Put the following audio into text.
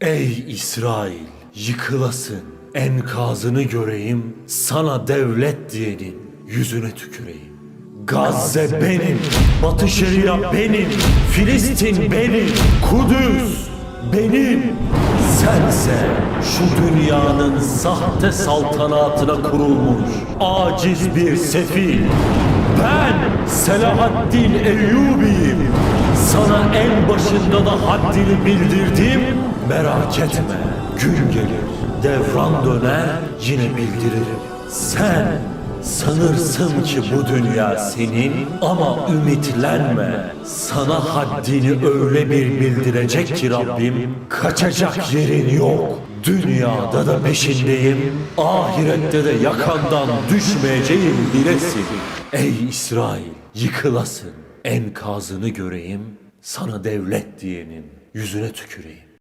Ey İsrail, yıkılasın, enkazını göreyim, sana devlet diyenin yüzüne tüküreyim. Gazze benim, Batı Şeria benim, Filistin benim, Kudüs benim. Sense şu dünyanın sahte saltanatına kurulmuş aciz bir sefil. Ben Selahaddin Eyyubi'yim. Sana en başında da haddini bildirdim. Merak etme. Gün gelir, devran döner, yine bildiririm. Sen sanırsın ki bu dünya senin ama ümitlenme. Sana haddini öyle bir bildirecek ki Rabbim kaçacak yerin yok. Dünyada da peşindeyim, ahirette de yakandan düşmeyeceğim bilesin. Ey İsrail, yıkılasın, enkazını göreyim, sana devlet diyenin yüzüne tüküreyim.